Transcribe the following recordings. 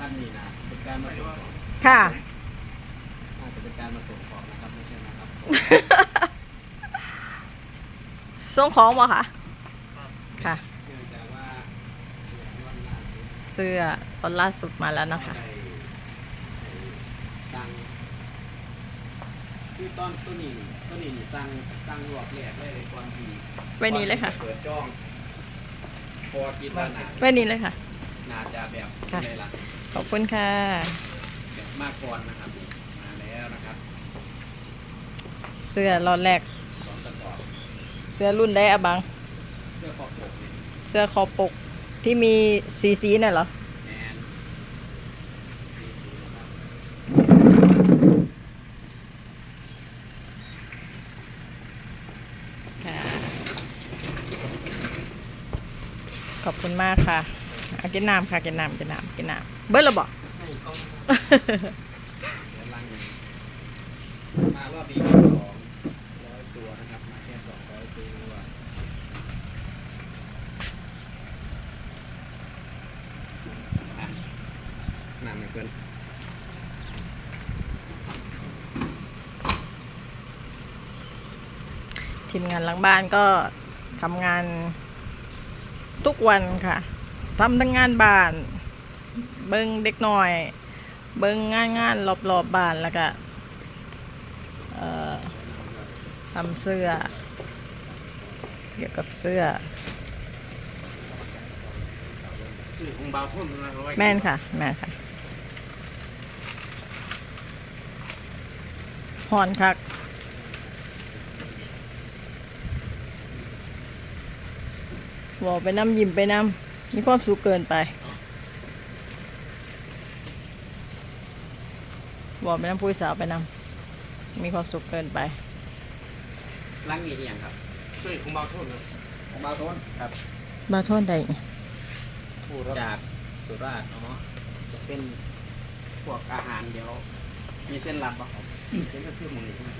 ขั้นนี้นะเป็นการมาส่งของค่ะ น่าจะเป็นการมาส่งของนะครับไม่ใช่นะครับส่งของบ่ค่ะ ค่ะ เนื่องจากว่าวันล่าสุดเสื้อตอนล่าสุดมาแล้วนะคะ ได้สั่งคือตอนตัวนี้ตัวนี้นี่สั่งสั่งรอบแรกเลยก่อนที่ไว้นี่เลยค่ะ ก่อนที่จเปิดจองเพอคิดว่าน่าไว้นี่เลยค่ะ น่าจะแบบค่ะอะไรล่ะ ขอบคุณค่ะแบบมากก่อนนะครับ มาแล้วนะครับเสื้อรอดแรก สองกระสอบเสื้อรุ่นได้อะบัง เสื้อคอปกเนี่ยเสื้อคอปกที่มีสีสีน่ะเหรอแมนสีสีนะครับค่ะ ขอบคุณมากค่ะ เอากินน้ำค่ะกินน้ำกินน้ำกินน้ำเบิ้ลระบอกให้กล้องเดี๋ยวลังหนึ่งมารอบนี้แค่สองร้อยตัวนะครับมาแค่สองร้อยตัวอะนำไปเพื่อนทีมงานหลังบ้านก็ทำงานทุกวันค่ะ ทำทั้งงานบ้าน เบิ้งเด็กหน่อย เบิ้งงานงานรอบๆบบ้านแล้วก็เอ่อทำเสื้อ เกี่ยวกับเสื้อคือของบาวพุ่นนะร้อยแม่นค่ะ แม่นค่ะหอนคักบอกไปน้ำยิ้มไปน้ำ มีความสุขเกินไปบอกไปน้ำพุ้ยสาวไปน้ำมีความสุขเกินไปลังนี้อหย่างครับช่วยของบาวพุ่นครับของบาวพุ่นครับบาโทษใดเนี่ยจากสุราษฎร์เนาะจะเป็นพวกอาหารเดี๋ยว มีเส้นลับป่ะครับเส้นก็ซื้อหมูนี่ใช่ไหม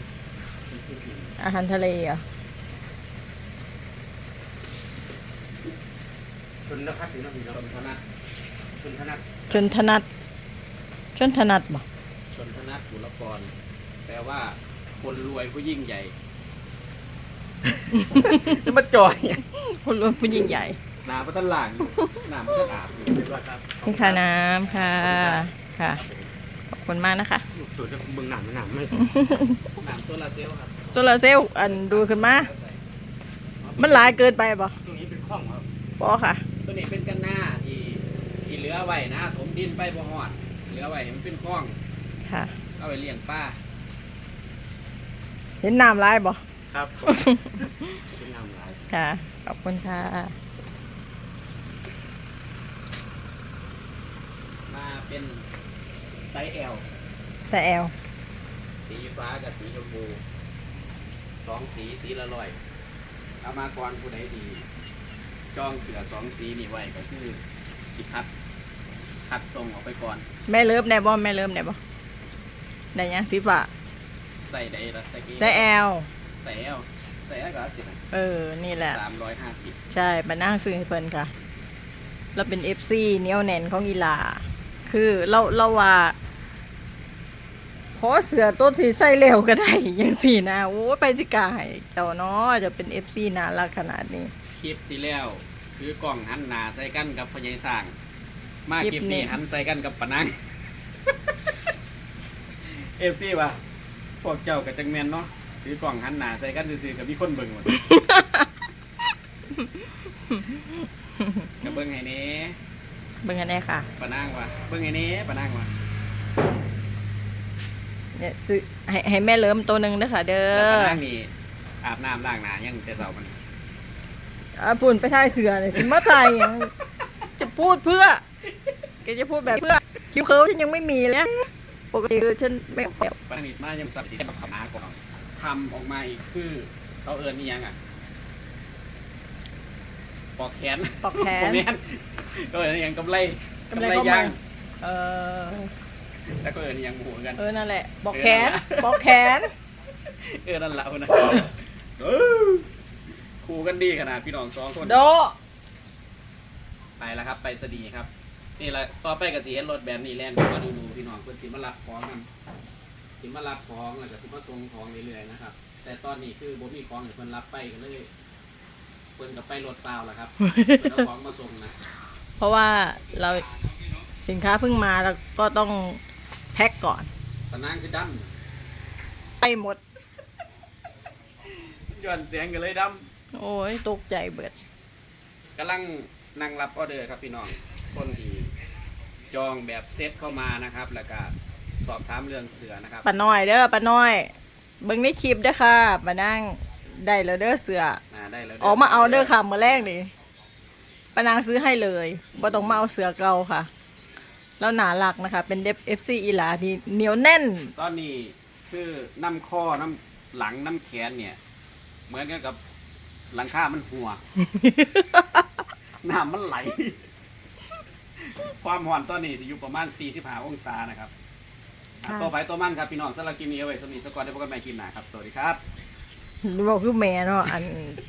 เป็นซื้อกินอาหารทะเลเห รอะชนนภัทรหรือน้ำมีชนธนัทชนธนัทชนถนัดชนถนัดบ่ชนธนัทบุรกร แปลว่า คนรวยผู้ยิ่งใหญ่จะมาจอยคนรวยผู้ยิ่งใหญ่หนาพัฒนหลังหนาพัฒนอาบอยู่เรียบร้อยครับนี่ค่ะน้ำค่ะค่ะขอบคุณมากนะคะตัวจะมึงหนามหนามไม่สิหนามโซลาร์เซลล์ครับโซลาร์เซลล์อันดูขึ้นมา มันหลายเกินไปบ่ตรงนี้เป็นข้องครับบ่ค่ะ ตัวนี้เป็นกันหน้าที่ที่เหลือไว้นะถมดินไปบ่หอด เหลือไว้ให้มันเป็นคลองค่ะ เอาไว้เลี้ยงป้าเห็นน้ำลายบ่ครับเป็นน้ำลายค่ะ ขอบคุณค่ะ มาเป็นไซส์ L แต่แอลสีฟ้ากับสีชมพูสองสีสีละร้อยเอามาก่อนผู้ใดดี จองเสือสองสีนี่ไว้ก็คือสิคัดคัดส่งออกไปก่อน แม่เลิฟได้บ่แม่เลิฟได้บ่ได้ยังสีฟ้าใส่ได้ละใส่กี่แต่แอลใส่ L ใส่ L ก็สิบเออ นี่แหละ สามร้อยห้าสิบใช่มานั่งซื้อให้เพิ่นค่ะ เราเป็นเอฟซีเหนียวแน่นของกีฬาคือเราเราว่าขอเสือตัวที่ใส่เร็วก็ได้ยังสี่นะ โอ้ยไปสิกาให้เจ้าเนาะจะเป็นเอฟซีน่ารักขนาดนี้ คลิปที่แล้ว คือกล่องหันหนาใส่กันกับพญายสร้าง มาคลิปคลิปนี้นี้หันใส่กันกับปะนังเอฟซีป่ะพวกเจ้ากับจังแมนเนาะถือกล่องหันหนาใส่กันซื่อๆกับมีคนเบิ่งหมดกับเบิ่งไห้เนี้เบิ่งกันแน่ค่ะปะนังวะเบิ่งไห้เนี้ปะนังวะเนี่ยซื้อให้ให้แม่เลิมตัวหนึ่งเด้อค่ะ เด้แล้วอปะนังนี่อาบน้ำล้างหน้ายังแต่เช้ามัน อาปุ่นไปถ่ายเสือเลยถึงมาถ่ายหยังจะพูดเพื่อแกจะพูดแบบเพื่อ คิวเคิร์ฟฉันยังไม่มีเลยปกติคือฉันไม่แบบปะนังนี่มายังสับสิแบบขมาก่อนทำออกมาอีกคือเขาเอิญนี่ยังอะปอกแขนปอกแขผมนเนี่ยก็เอิญนี่ยังกำไรกำไรเข้ามาย่างเออแล้วก็เอิญนี่ยังหมูเหมือนกันเออนั่นแหละบอกแขนบอกแขน เออนั่นแหละเอานะเออ คู่กันดีขนาดพี่น้องสองคนโดไปแล้วครับ ไปสดีครับ นี่แหละต่อไปก็สิเห็นรถแบบนี้แล่นเข้ามาดูดูพี่น้องเพิ่นสิมารับของนำสิมารับของแล้วก็สิมาส่งของเรื่อยๆนะครับ แต่ตอนนี้คือบ่มีของให้เพิ่นรับไปก็เลยเพิ่นก็ไปรถเปล่าแล้วครับ เพิ่นเอาของมาส่งนะเพราะว่าเราสินค้าเพิ่งมาแล้วก็ต้องแพ็คก่อนตะนางคือดไปหมดำย้อนเสียงกันเลยด โอ้ยตกใจเบิดำกำลังนั่งรับออเดอร์ครับพี่น้อง คนที่จองแบบเซตเข้ามานะครับ แล้วก็สอบถามเรื่องเสือนะครับ ป้าน้อยเด้อป้าน้อย เบิ่งในคลิปเด้อค่ะมานั่งได้แล้วเด้อเสืออ่าได้แล้วออกมาเอาเด้อค่ะมื้อแรกนี่ป้านางซื้อให้เลยบ่ต้องมาเอาเสือเก่าค่ะ แล้วหนาหลักนะคะ เป็นเด็บ FC อีหลาที่เหนียวแน่น ตอนนี้คือน้ำข้อน้ำหลังน้ำแขนเนี่ย เหมือนกันกับ หลังคามันหัว น้ำมันไหล ความร้อนตอนนี้จะอยู่ประมาณ 45 องศานะครับอะค่ะ ตัวไปตัวมันครับพี่น้องสำหรับคลิปนี้เอาไว้สมีสกอร์ได้พบกันใหม่คลิปหน้าครับ สวัสดีครับ บอกคือแม่เนาะอัน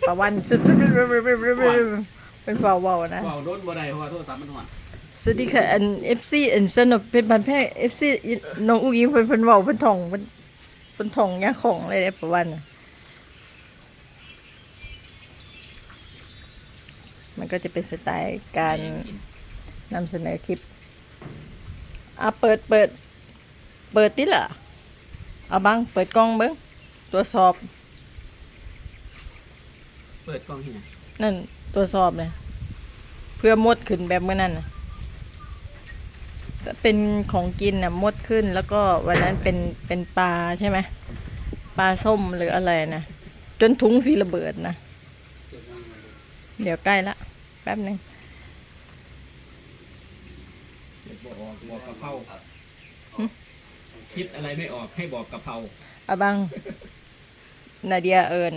ประวันสุดเป็นฝ่าเว้านะว้าวโดนบ่ได้เพราะว่าโทรศัพท์มันร้อน สวัสดีค่ะอัน FC อันสนุกเป็นพันแพร่ FC น้องอุ้งอิงเพิ่นเพิ่นเว้าเพิ่นท่องเพิ่นเพิ่นท่องยาของเลยเด้ประวันน่ะ มันก็จะเป็นสไตล์การนำเสนอคลิปอะเปิดเปิด เปิดติล่ะเอาบังเปิดกล้องเบิ่งตรวจสอบ เปิดกล้องที่ไหนนั่นตรวจสอบเลยเพื่อมดขึ้นแบบเมื่อนั้นนะก็เป็นของกินนะมดขึ้นแล้วก็วันนั้นเป็นเป็นปลาใช่ไหมปลาส้มหรืออะไรนะจนถุงสีระเบิดนะ เดี๋ยวใกล้ละแป๊บหนึ่งบอกบอกกะเพราคิดอะไรไม่ออกให้บอกกะเพราอะบัง นาเดียเอิญ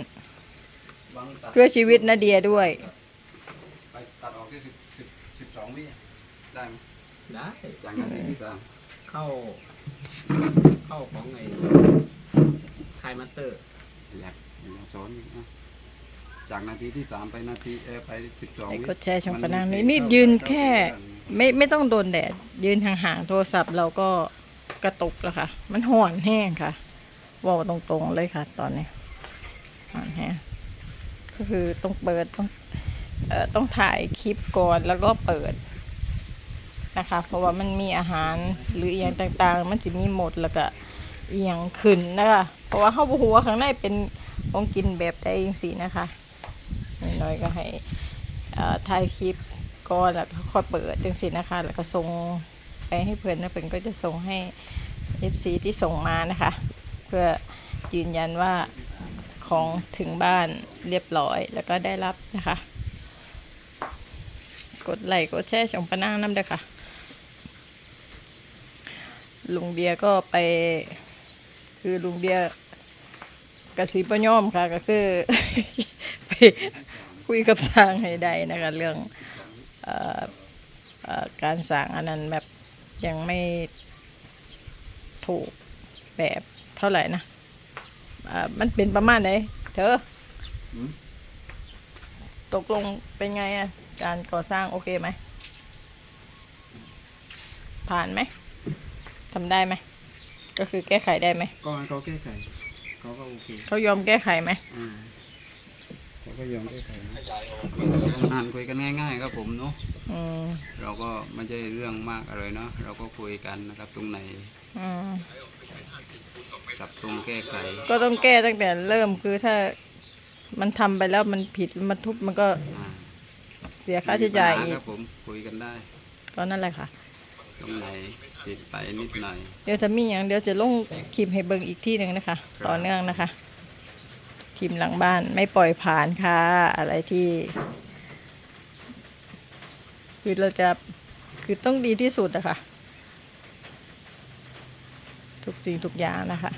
เพื่อชีวิตนาเดียด้วย ไปตัดออกที่สิบสิบสิบสองวิได้ไหมได้จากนาทีที่สามเข้า เข้าของไอ้ไทยมัตเตอร์อยากอยากสอนอะ จากนาทีที่สามไปนาทีเออไปสิบสองไอ้วิกดแชร์ช่องปะนางนี่มันี่เข้ายืนเข้าแค่ ไม่ไม่ต้องโดนแดด ยืนห่างๆโทรศัพท์เราก็กระตุกแล้วค่ะ มันห่อนแห้งค่ะเว่าตรงๆเลยค่ะ ตอนนี้ห่อนแห้งก็คือต้องเปิดต้องเอ่อต้องถ่ายคลิปก่อนแล้วก็เปิดนะคะ เพราะว่ามันมีอาหารหรืออหย่างต่างๆ มันจะมีหมดแล้วก็อหย่างขึ้นนะคะ เพราะว่าเข้าหัวาข้างในเป็นของกินแบบใดจังสีนะคะ น้อยก็ให้ถ่ายคลิปก่อนแล้วก็ค่อยเปิดจังสินะคะ แล้วก็ส่งไปให้เพื่อนนะเพื่อนก็จะส่งให้ FC ที่ส่งมานะคะ เพื่อยืนยันว่าของถึงบ้านเรียบร้อยแล้วก็ได้รับนะคะ กดไลค์กดแชร์ช่องปะนางน้ำด้อค่ะ ลุงเดียก็ไป คือลุงเดียกสีปย่อมค่ะก็คือไป คุยกับสร้างให้ได้นะคะเรื่องเออเอ่อการสั่งอันนั้นแบบยังไม่ถูกแบบเท่าไหร่นะเอ่อมันเป็นประมาณไหนเธออืมตกลงเป็นไงอะการก่อสร้างโอเคไหม ผ่านไหมทำได้ไหม ก็คือแก้ไขได้ไหม ก็ให้เขาแก้ไขเขาก็โอเค เขายอมแก้ไขไหมอ่าเขา ก็ยอมแก้ไขนะอ่านคุยกันง่าย ๆ ครับผมเนาะอืมเราก็ไม่ใช่เรื่องมากอะไรเนาะเราก็คุยกันนะครับตรงไหนอืมจับตรงแก้ไขก็ต้องแก้ตั้งแต่เริ่มคือถ้ามันทำไปแล้วมันผิดมันทุบมันก็อ่าเสียค่าใช้จ่ายมีอีปัญหกครับผมคุยกันได้ ก็นั่นแหละค่ะ ตรงไหนผิดไปนิดหน่อย เดี๋ยวถ้ามีอย่างเดี๋ยวจะลงคลิปให้เบิ่งอีกที่หนึ่งนะคะ ต่อเนื่องนะคะ ทีมหลังบ้านไม่ปล่อยผ่านค่ะ อะไรที่ คือเราจะคือต้องดีที่สุดอะค่ะ ทุกสิ่งทุกอย่างนะคะ